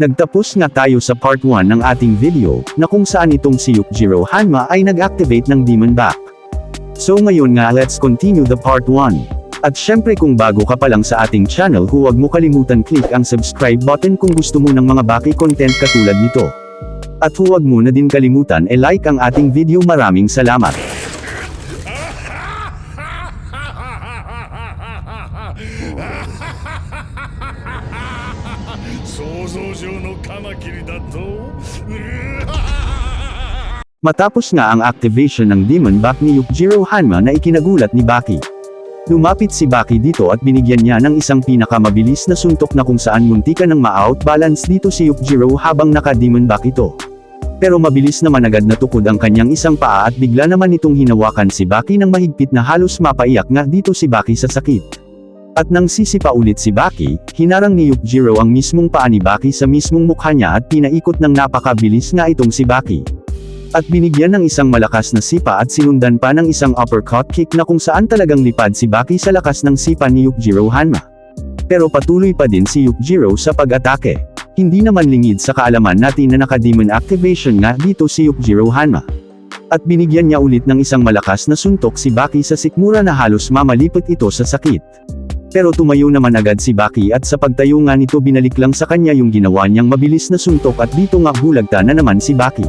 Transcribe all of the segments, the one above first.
Nagtapos nga tayo sa part 1 ng ating video, na kung saan itong si Yukjiro Hanma ay nag-activate ng Demon Back. So ngayon nga let's continue the part 1. At syempre kung bago ka pa lang sa ating channel huwag mo kalimutan click ang subscribe button kung gusto mo ng mga baki content katulad nito. At huwag mo na din kalimutan e-like ang ating video maraming salamat. Matapos nga ang activation ng Demon Back ni Yukjiro Hanma na ikinagulat ni Baki. Lumapit si Baki dito at binigyan niya ng isang pinakamabilis na suntok na kung saan muntika ng ma-outbalance dito si Yukjiro habang naka-Demon Back ito. Pero mabilis naman agad natukod ang kanyang isang paa at bigla naman itong hinawakan si Baki ng mahigpit na halos mapaiyak nga dito si Baki sa sakit. At nang sisipa ulit si Baki, hinarang ni Yukjiro ang mismong paa ni Baki sa mismong mukha niya at pinaikot ng napakabilis nga itong si Baki. At binigyan ng isang malakas na sipa at sinundan pa ng isang uppercut kick na kung saan talagang lipad si Baki sa lakas ng sipa ni Yukjiro Hanma. Pero patuloy pa din si Yukjiro sa pag-atake. Hindi naman lingid sa kaalaman natin na naka-demon activation nga dito si Yukjiro Hanma. At binigyan niya ulit ng isang malakas na suntok si Baki sa sikmura na halos mamalipot ito sa sakit. Pero tumayo naman agad si Baki at sa pagtayo nga nito binalik lang sa kanya yung ginawa niyang mabilis na suntok at dito nga bulagta na naman si Baki.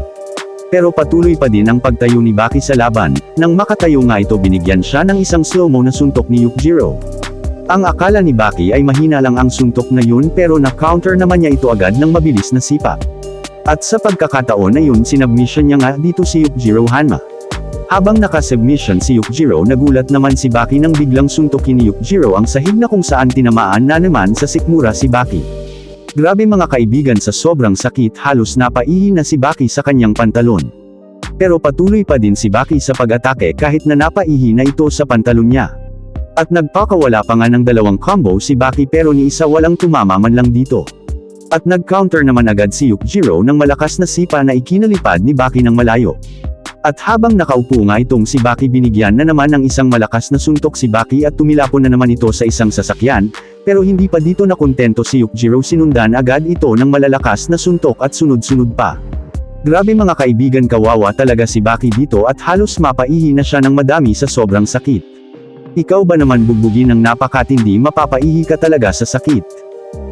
Pero patuloy pa din ang pagtayo ni Baki sa laban, nang makatayo nga ito binigyan siya ng isang slow-mo na suntok ni Yukjiro. Ang akala ni Baki ay mahina lang ang suntok na yun pero na-counter naman niya ito agad ng mabilis na sipa. At sa pagkakataon na yun sinubmission niya nga dito si Yukjiro Hanma. Habang naka-submission si Yukjiro nagulat naman si Baki nang biglang suntokin ni Yukjiro ang sahig na kung saan tinamaan na naman sa sikmura si Baki. Grabe mga kaibigan sa sobrang sakit halos napaihi na si Baki sa kanyang pantalon. Pero patuloy pa din si Baki sa pag-atake kahit na napaihi na ito sa pantalon niya. At nagpakawala pa nga ng dalawang combo si Baki pero ni isa walang tumama man lang dito. At nag-counter naman agad si Yukjiro ng malakas na sipa na ikinalipad ni Baki ng malayo. At habang nakaupo nga itong si Baki binigyan na naman ng isang malakas na suntok si Baki at tumilapon na naman ito sa isang sasakyan, pero hindi pa dito nakontento si Yukjiro sinundan agad ito ng malalakas na suntok at sunod-sunod pa. Grabe mga kaibigan kawawa talaga si Baki dito at halos mapaihi na siya ng madami sa sobrang sakit. Ikaw ba naman bugbugin ng napakatindi mapapaihi ka talaga sa sakit.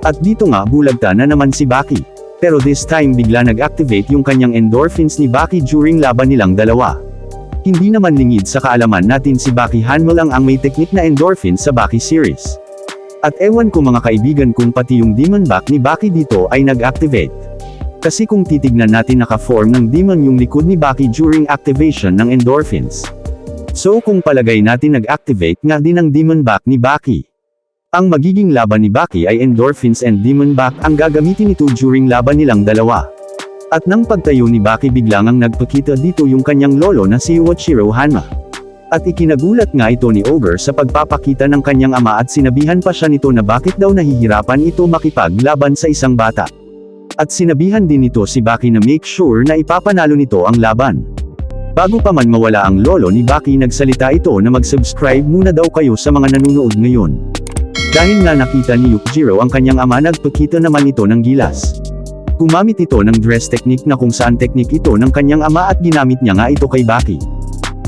At dito nga bulagta na naman si Baki. Pero this time bigla nag-activate yung kanyang endorphins ni Baki during laban nilang dalawa. Hindi naman lingid sa kaalaman natin si Baki Hanmo lang ang may teknik na endorphins sa Baki series. At ewan ko mga kaibigan kung pati yung demon back ni Baki dito ay nag-activate. Kasi kung titignan natin naka-form ng demon yung likod ni Baki during activation ng endorphins. So kung palagay natin nag-activate nga din ang demon back ni Baki. Ang magiging laban ni Baki ay endorphins and demon back ang gagamitin nito during laban nilang dalawa. At nang pagtayo ni Baki biglang ang nagpakita dito yung kanyang lolo na si Wachiro Hanma. At ikinagulat nga ito ni Ogre sa pagpapakita ng kanyang ama at sinabihan pa siya nito na bakit daw nahihirapan ito makipaglaban sa isang bata. At sinabihan din nito si Baki na make sure na ipapanalo nito ang laban. Bago pa man mawala ang lolo ni Baki nagsalita ito na mag-subscribe muna daw kayo sa mga nanonood ngayon. Dahil nga nakita ni Yukjiro ang kanyang ama nagpakita naman ito ng gilas. Gumamit ito ng dress technique na kung saan technique ito ng kanyang ama at ginamit niya nga ito kay Baki.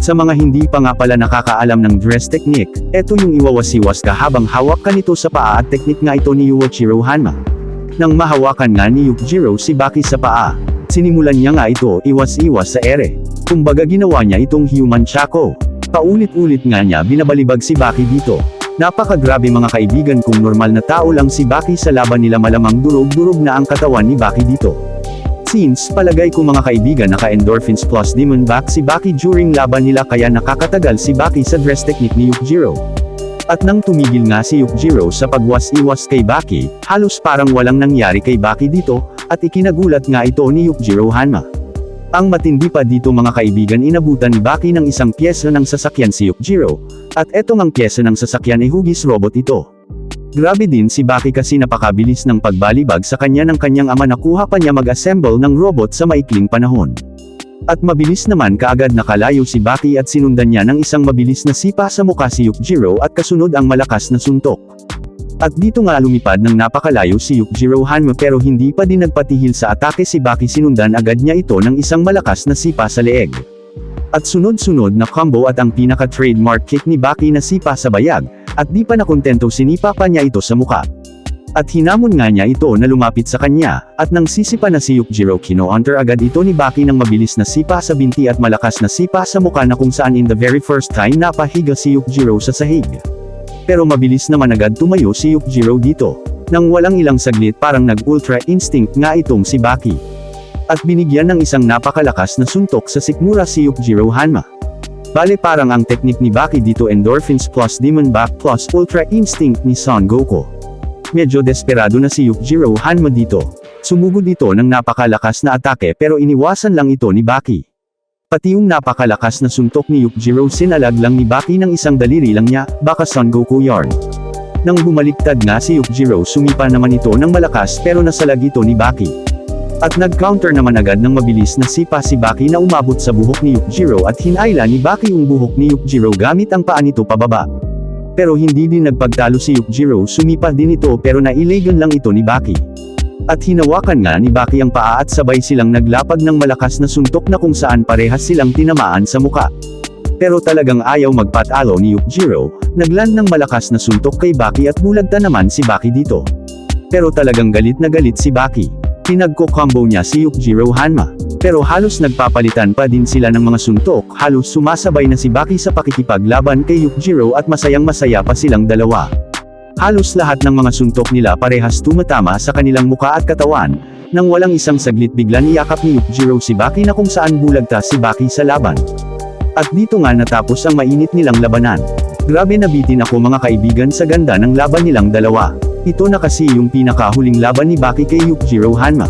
Sa mga hindi pa nga pala nakakaalam ng dress technique, eto yung iwawasiwas ka habang hawak ka nito sa paa at technique nga ito ni Yuichiro Hanma. Nang mahawakan nga ni Yukjiro si Baki sa paa, sinimulan niya nga ito iwas-iwas sa ere. Kumbaga ginawa niya itong human chako. Paulit-ulit nga niya binabalibag si Baki dito. Napakagrabe mga kaibigan kung normal na tao lang si Baki sa laban nila malamang durog-durog na ang katawan ni Baki dito. Since, palagay ko mga kaibigan naka-endorphins plus demon back si Baki during laban nila kaya nakakatagal si Baki sa dress technique ni Yukjiro. At nang tumigil nga si Yukjiro sa pagwas-iwas kay Baki, halos parang walang nangyari kay Baki dito, at ikinagulat nga ito ni Yukjiro Hanma. Ang matindi pa dito mga kaibigan inabutan ni Baki ng isang pyesa ng sasakyan si Yukjiro, at etong ang pyesa ng sasakyan ay hugis robot ito. Grabe din si Baki kasi napakabilis ng pagbalibag sa kanya ng kanyang ama nakuha pa niya mag-assemble ng robot sa maikling panahon. At mabilis naman kaagad nakalayo si Baki at sinundan niya ng isang mabilis na sipa sa mukha si Yukjiro at kasunod ang malakas na suntok. At dito nga lumipad ng napakalayo si Yukjiro Hanma pero hindi pa din nagpatihil sa atake si Baki sinundan agad niya ito ng isang malakas na sipa sa leeg. At sunod-sunod na combo at ang pinaka-trademark kick ni Baki na sipa sa bayag, at di pa nakontento sinipa pa niya ito sa muka. At hinamon nga niya ito na lumapit sa kanya, at nang sisipa na si Yukjiro kino-counter agad ito ni Baki ng mabilis na sipa sa binti at malakas na sipa sa muka na kung saan in the very first time napahiga si Yukjiro sa sahig. Pero mabilis naman agad tumayo si Yukjiro dito. Nang walang ilang saglit parang nag-ultra instinct nga itong si Baki. At binigyan ng isang napakalakas na suntok sa sikmura si Yukjiro Hanma. Bale parang ang teknik ni Baki dito endorphins plus demon back plus ultra instinct ni Son Goku. Medyo desperado na si Yukjiro Hanma dito. Sumugod ito ng napakalakas na atake pero iniwasan lang ito ni Baki. Pati yung napakalakas na suntok ni Yukjiro sinalag lang ni Baki ng isang daliri lang niya, baka Son Goku yarn. Nang bumaliktad nga si Yukjiro sumipa naman ito ng malakas pero nasalag ito ni Baki. At nag-counter naman agad ng mabilis na sipa si Baki na umabot sa buhok ni Yukjiro at hinayla ni Baki yung buhok ni Yukjiro gamit ang paa nito pababa. Pero hindi din nagpagtalo si Yukjiro sumipa din ito pero nailagan lang ito ni Baki. At hinawakan nga ni Baki ang paa at sabay silang naglapag ng malakas na suntok na kung saan parehas silang tinamaan sa muka. Pero talagang ayaw magpatalo ni Yukjiro, nagland ng malakas na suntok kay Baki at bulagta naman si Baki dito. Pero talagang galit na galit si Baki. Pinagko-combo niya si Yukjiro Hanma. Pero halos nagpapalitan pa din sila ng mga suntok, halos sumasabay na si Baki sa pakikipaglaban kay Yukjiro at masayang masaya pa silang dalawa. Halos lahat ng mga suntok nila parehas tumatama sa kanilang muka at katawan, nang walang isang saglit bigla niyakap ni Yukjiro si Baki na kung saan bulagta si Baki sa laban. At dito nga natapos ang mainit nilang labanan. Grabe nabitin ako mga kaibigan sa ganda ng laban nilang dalawa. Ito na kasi yung pinakahuling laban ni Baki kay Yukjiro Hanma.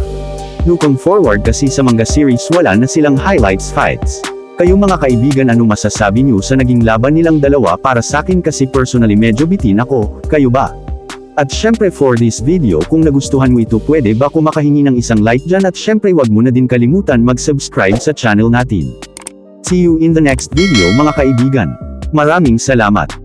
Looking forward kasi sa manga series wala na silang highlights fights. Kayo mga kaibigan ano masasabi niyo sa naging laban nilang dalawa para sa akin kasi personally medyo bitin ako, kayo ba? At syempre for this video kung nagustuhan mo ito pwede ba kung makahingi ng isang like dyan at syempre wag mo na din kalimutan mag-subscribe sa channel natin. See you in the next video mga kaibigan. Maraming salamat.